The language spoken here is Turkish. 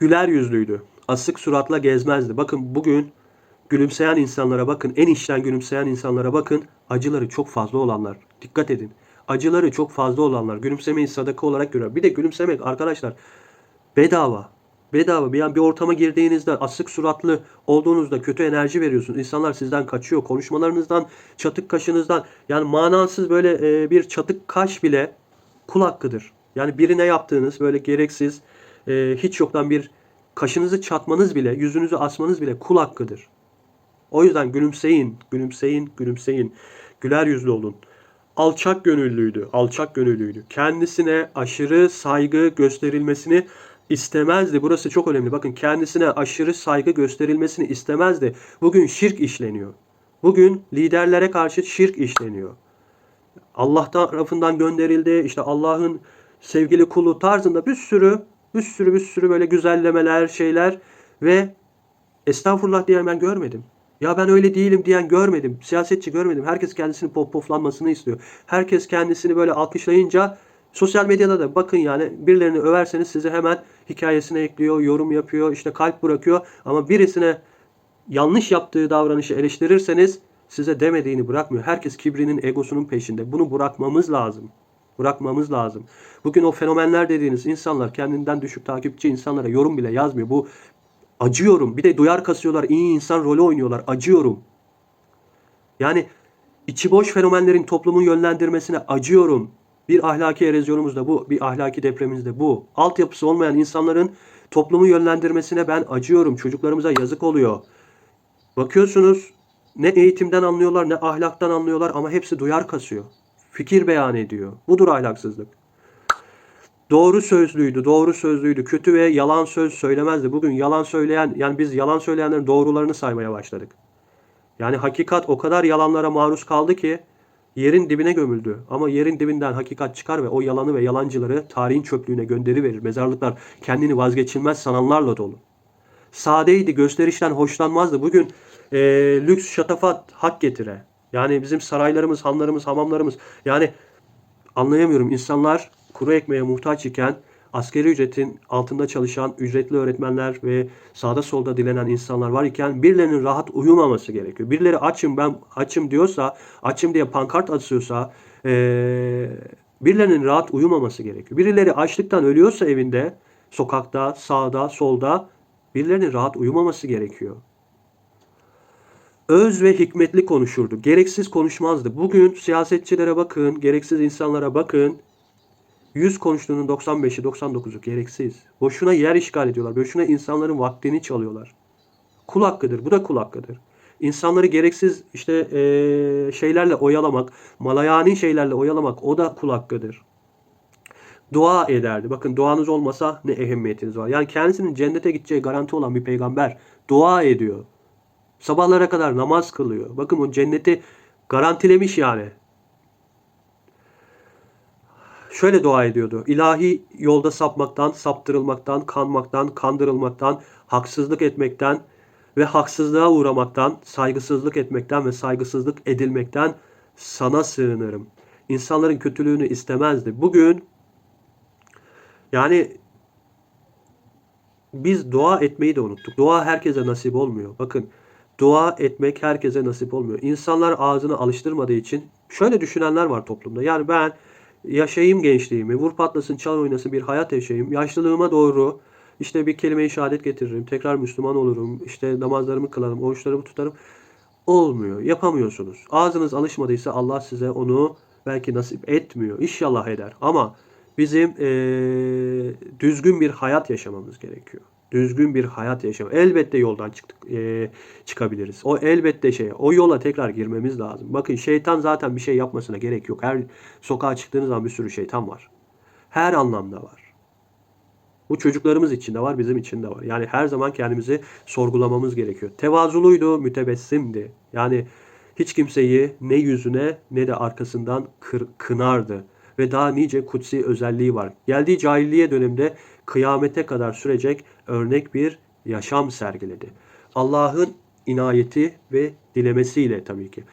Güler yüzlüydü. Asık suratla gezmezdi. Bakın bugün gülümseyen insanlara bakın. En içten gülümseyen insanlara bakın. Acıları çok fazla olanlar. Dikkat edin. Acıları çok fazla olanlar. Gülümsemeyi sadaka olarak görüyor. Bir de gülümsemek arkadaşlar bedava. Bedava. Bir, an bir ortama girdiğinizde asık suratlı olduğunuzda kötü enerji veriyorsunuz. İnsanlar sizden kaçıyor. Konuşmalarınızdan, çatık kaşınızdan yani manasız böyle e, bir çatık kaş bile kul hakkıdır. Yani birine yaptığınız böyle gereksiz e, hiç yoktan bir kaşınızı çatmanız bile, yüzünüzü asmanız bile kul hakkıdır. O yüzden gülümseyin, gülümseyin, gülümseyin. Güler yüzlü olun. Alçak gönüllüydü, alçak gönüllüydü. Kendisine aşırı saygı gösterilmesini istemezdi. Burası çok önemli. Bakın kendisine aşırı saygı gösterilmesini istemezdi. Bugün şirk işleniyor. Bugün liderlere karşı şirk işleniyor. Allah tarafından gönderildi. İşte Allah'ın sevgili kulu tarzında bir sürü bir sürü bir sürü böyle güzellemeler, şeyler ve estağfurullah diyen ben görmedim. Ya ben öyle değilim diyen görmedim. Siyasetçi görmedim. Herkes kendisini pop poflanmasını istiyor. Herkes kendisini böyle alkışlayınca sosyal medyada da bakın yani birilerini överseniz size hemen hikayesine ekliyor, yorum yapıyor, işte kalp bırakıyor. Ama birisine yanlış yaptığı davranışı eleştirirseniz size demediğini bırakmıyor. Herkes kibrinin, egosunun peşinde. Bunu bırakmamız lazım. Bırakmamız lazım. Bugün o fenomenler dediğiniz insanlar kendinden düşük takipçi insanlara yorum bile yazmıyor. Bu acıyorum. Bir de duyar kasıyorlar. iyi insan rolü oynuyorlar. Acıyorum. Yani içi boş fenomenlerin toplumun yönlendirmesine acıyorum. Bir ahlaki erozyonumuz da bu. Bir ahlaki depremimiz de bu. Altyapısı olmayan insanların toplumu yönlendirmesine ben acıyorum. Çocuklarımıza yazık oluyor. Bakıyorsunuz ne eğitimden anlıyorlar ne ahlaktan anlıyorlar ama hepsi duyar kasıyor. Fikir beyan ediyor. Budur ahlaksızlık. Doğru sözlüydü, doğru sözlüydü. Kötü ve yalan söz söylemezdi. Bugün yalan söyleyen, yani biz yalan söyleyenlerin doğrularını saymaya başladık. Yani hakikat o kadar yalanlara maruz kaldı ki yerin dibine gömüldü. Ama yerin dibinden hakikat çıkar ve o yalanı ve yalancıları tarihin çöplüğüne gönderi verir. Mezarlıklar kendini vazgeçilmez sananlarla dolu. Sadeydi, gösterişten hoşlanmazdı. Bugün e, lüks şatafat hak getire. Yani bizim saraylarımız, hanlarımız, hamamlarımız. Yani anlayamıyorum. İnsanlar kuru ekmeğe muhtaç iken askeri ücretin altında çalışan ücretli öğretmenler ve sağda solda dilenen insanlar var iken birilerinin rahat uyumaması gerekiyor. Birileri açım ben açım diyorsa, açım diye pankart asıyorsa eee birilerinin rahat uyumaması gerekiyor. Birileri açlıktan ölüyorsa evinde, sokakta, sağda, solda birilerinin rahat uyumaması gerekiyor. Öz ve hikmetli konuşurdu. Gereksiz konuşmazdı. Bugün siyasetçilere bakın, gereksiz insanlara bakın. 100 konuştuğunun 95'i 99'u gereksiz. Boşuna yer işgal ediyorlar. Boşuna insanların vaktini çalıyorlar. Kul hakkıdır. Bu da kul hakkıdır. İnsanları gereksiz işte eee, şeylerle oyalamak, malayani şeylerle oyalamak o da kul hakkıdır. Dua ederdi. Bakın duanız olmasa ne ehemmiyetiniz var. Yani kendisinin cennete gideceği garanti olan bir peygamber dua ediyor. Sabahlara kadar namaz kılıyor. Bakın o cenneti garantilemiş yani. Şöyle dua ediyordu. İlahi yolda sapmaktan, saptırılmaktan, kanmaktan, kandırılmaktan, haksızlık etmekten ve haksızlığa uğramaktan, saygısızlık etmekten ve saygısızlık edilmekten sana sığınırım. İnsanların kötülüğünü istemezdi. Bugün yani biz dua etmeyi de unuttuk. Dua herkese nasip olmuyor. Bakın dua etmek herkese nasip olmuyor. İnsanlar ağzını alıştırmadığı için şöyle düşünenler var toplumda. Yani ben yaşayayım gençliğimi, vur patlasın çal oynasın bir hayat yaşayayım. Yaşlılığıma doğru işte bir kelime-i şehadet getiririm. Tekrar Müslüman olurum. İşte namazlarımı kılarım, oruçlarımı tutarım. Olmuyor. Yapamıyorsunuz. Ağzınız alışmadıysa Allah size onu belki nasip etmiyor. İnşallah eder. Ama bizim eee, düzgün bir hayat yaşamamız gerekiyor. Düzgün bir hayat yaşam. Elbette yoldan çıktık, eee, çıkabiliriz. O elbette şey, o yola tekrar girmemiz lazım. Bakın şeytan zaten bir şey yapmasına gerek yok. Her sokağa çıktığınız zaman bir sürü şeytan var. Her anlamda var. Bu çocuklarımız için de var, bizim için de var. Yani her zaman kendimizi sorgulamamız gerekiyor. Tevazuluydu, mütebessimdi. Yani hiç kimseyi ne yüzüne ne de arkasından kır, kınardı. Ve daha nice kutsi özelliği var. Geldiği cahilliğe dönemde kıyamete kadar sürecek örnek bir yaşam sergiledi. Allah'ın inayeti ve dilemesiyle tabii ki.